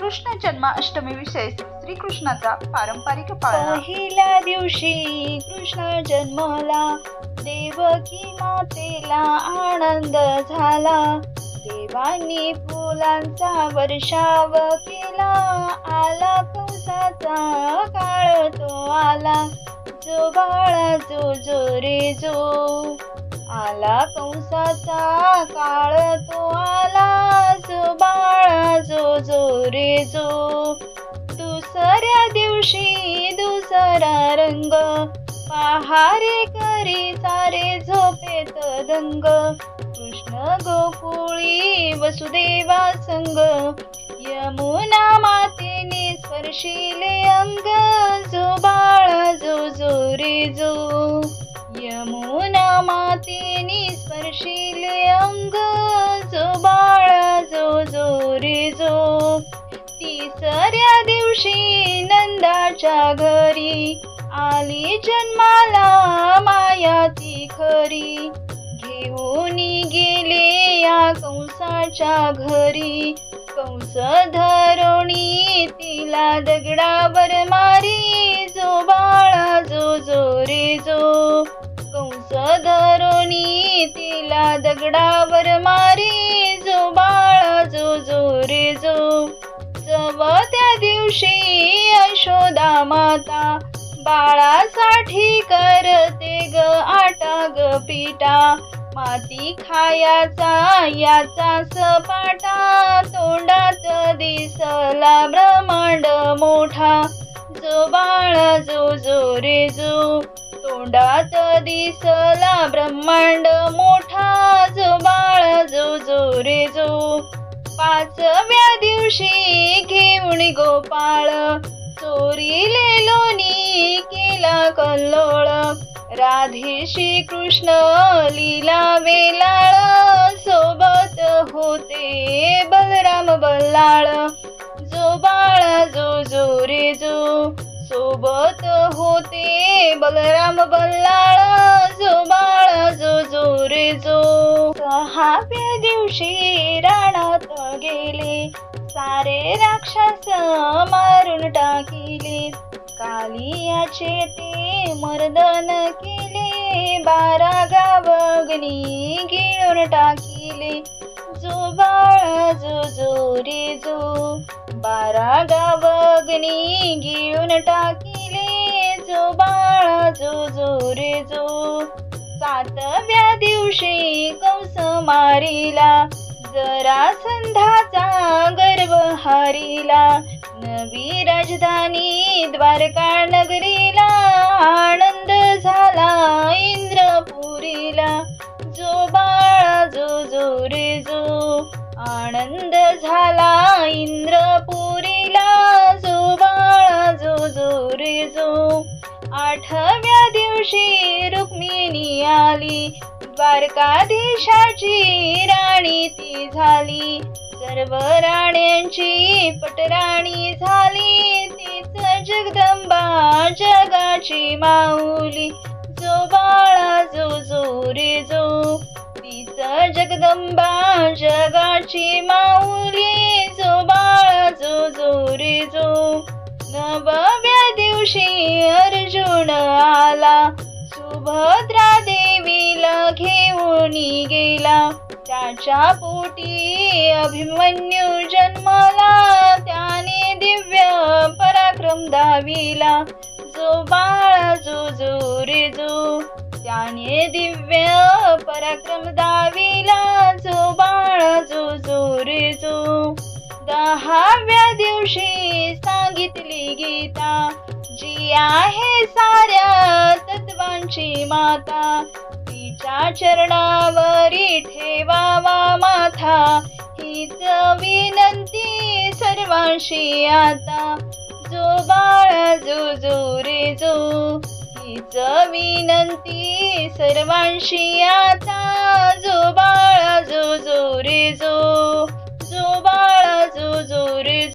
कृष्ण जन्माष्टमी विशेष श्रीकृष्णाचा पारंपरिक पाळणा. पहिल्या दिवशी कृष्ण जन्मला देवकी मातेला आनंद झाला. देवांनी फुलांचा वर्षाव केला आला कंसाचा काळ तो आला. जो बाळा जो जो रे जो आला कंसाचा काळ जो दुसऱ्या दिवशी दुसरा रंग पहारे करी सारे झोपेत दंग. कृष्ण गोकुळी वसुदेवा संग यमुना मातेने स्पर्शिले अंग. जो बाळा जो जो रे जो यमुना मातेने स्पर्शिले अंग. दिवशी नंदाच्या घरी आली जन्माला माया ती खरी. घेऊन गेले या कंसाच्या घरी. कंस धरोणी तिला दगडावर मारी. जो बाळा जो जो रे जो. कंस धरोणी तिला दगडावर मारी. जो बाळा जो जो रे जो. व त्या दिवशी यशोदा माता बाळासाठी करते ग आटा ग पिटा माती खायाचा याचा सपाटा तोंडात दिसला ब्रह्मांड मोठा. जो बाळा जो जो रे जो तोंडात दिसला ब्रह्मांड मोठा. जो बाळा जो जो रे जो पाचव्या दिवशी घेऊन गोपाळ. चोरीले लोणी केला कल्लोळ. राधेशी कृष्ण लीला वेलाळ. सोबत होते बलराम बल्लाळ. जो बाळा जो जो रे जो. सोबत होते बलराम बल्लाळ. जो बाळा जो जो रे जो. सहाव्या दिवशी राणात गेले. सारे राक्षस मारून टाकिले. कालियाचे ते मर्दन केले. बारा गावगणी गिळून टाकिले. जो बाळा जो जो रे जो बारा गावगणी गिळून टाकिले. जो बाळा जो जो रे जो सातव्या दिवशी कंस मारिला. जरा संधा वारीला नवी राजधानी द्वारका नगरीला आनंद झाला इंद्रपुरीला. जो बाळा जो जो रे जो आनंद झाला इंद्रपुरीला. जो बाळा जो जो रे जो आठव्या दिवशी रुक्मिणी आली. द्वारकाधीशाची राणी ती झाली. सर्व राण्यांची पटराणी झाली. तीच जगदंबा जगाची माऊली. जो बाळा जो जो रे जो तीच जगदंबा जगाची माऊली. जो बाळा जो जो रे जो नवव्या दिवशी अर्जुन आला. सुभद्रा देवीला घेऊन गेला. त्याच्या पोटी अभिमन्यू जन्मला त्याने दिव्य पराक्रम दाविला. जो बाळा जो जो रे जो त्याने दिव्य पराक्रम दाविला. जो बाळा जो जो रे जो दहाव्या दिवशी सांगितली गीता जी आहे साऱ्या तत्वांची माता तिच्या चरणावरी ठेवावा माथा. हीच विनंती सर्वांशी आता. जो बाळ जो जो रे जो हीच विनंती सर्वांशी आता. जो बाळ जो जो रे जो